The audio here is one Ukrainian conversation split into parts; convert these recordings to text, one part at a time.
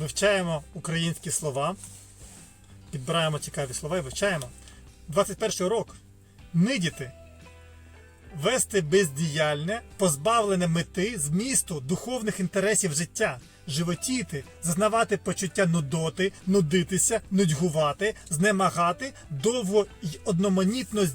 вивчаємо українські слова, підбираємо цікаві слова і вивчаємо. 21 урок. Нидіти. Вести бездіяльне, позбавлене мети, змісту, духовних інтересів життя, животіти, зазнавати почуття нудоти, нудитися, нудьгувати, знемагати, довго й одноманітно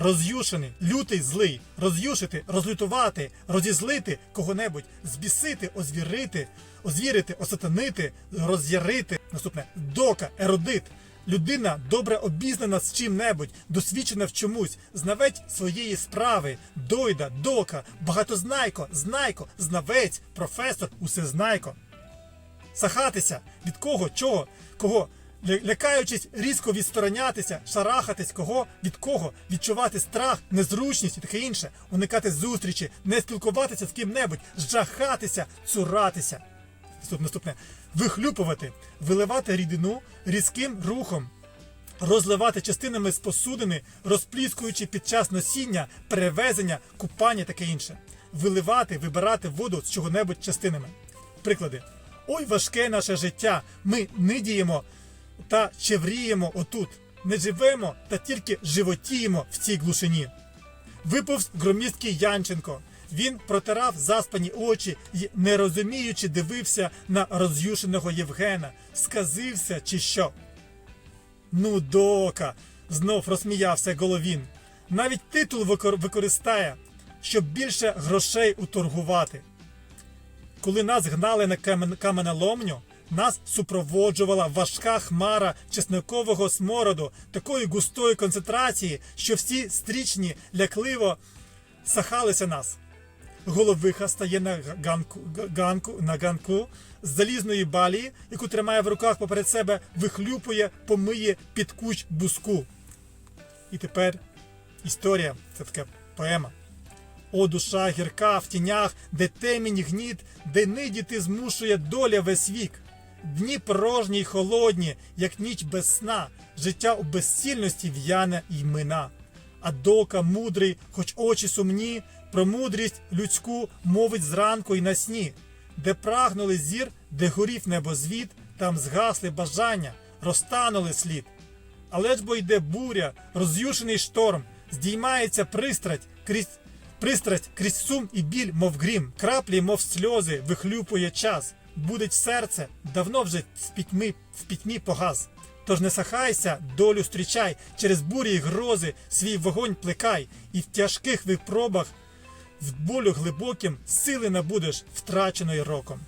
роз'юшений, лютий, злий, роз'юшити, розлютувати, розізлити кого-небудь, збісити, озвірити, озвірити, осатанити, роз'ярити. Наступне дока, ерудит. Людина добре обізнана з чим-небудь, досвідчена в чомусь, знавець своєї справи, дойда, дока, багатознайко, знайко, знавець, професор, усезнайко. Сахатися від кого, чого, кого, лякаючись різко відсторонятися, шарахатись кого, від кого, відчувати страх, незручність і таке інше, уникати зустрічі, не спілкуватися з ким-небудь, жахатися, цуратися. Наступне. Вихлюпувати, виливати рідину різким рухом, розливати частинами з посудини, розпліскуючи під час носіння, перевезення, купання таке інше. Виливати, вибирати воду з чого-небудь частинами. Приклади. Ой, важке наше життя. Ми нидіємо та чевріємо отут. Не живемо та тільки животіємо в цій глушині. Виповз громісткий Янченко. Він протирав заспані очі і, не розуміючи, дивився на роз'юшеного Євгена. Сказився чи що? Ну, дока. знов розсміявся Головін. Навіть титул використає, щоб більше грошей уторгувати. Коли нас гнали на камен- каменоломню, нас супроводжувала важка хмара чеснокового смороду такої густої концентрації, що всі стрічні лякливо сахалися нас. Головиха стає на ганку, ганку, на ганку з залізної балії, яку тримає в руках поперед себе, вихлюпує, помиє під кущ буску. І тепер історія це така поема. О, душа гірка в тінях, де темінь гніт, де нидіти змушує доля весь вік. Дні порожні й холодні, як ніч без сна, життя у безцільності в'яне й мина. А дока мудрий, хоч очі сумні, про мудрість людську мовить зранку й на сні, де прагнули зір, де горів небозвід, там згасли бажання, розтанули слід. Але ж бо йде буря, роз'юшений шторм, здіймається пристрасть крізь пристрасть крізь сум і біль, мов грім, краплі, мов сльози, вихлюпує час. Будить серце, давно вже в пітьмі, в пітьмі погас. Тож не сахайся, долю зустрічай, через бурі й грози свій вогонь плекай, і в тяжких випробах, в болю глибоким сили набудеш втраченої роком.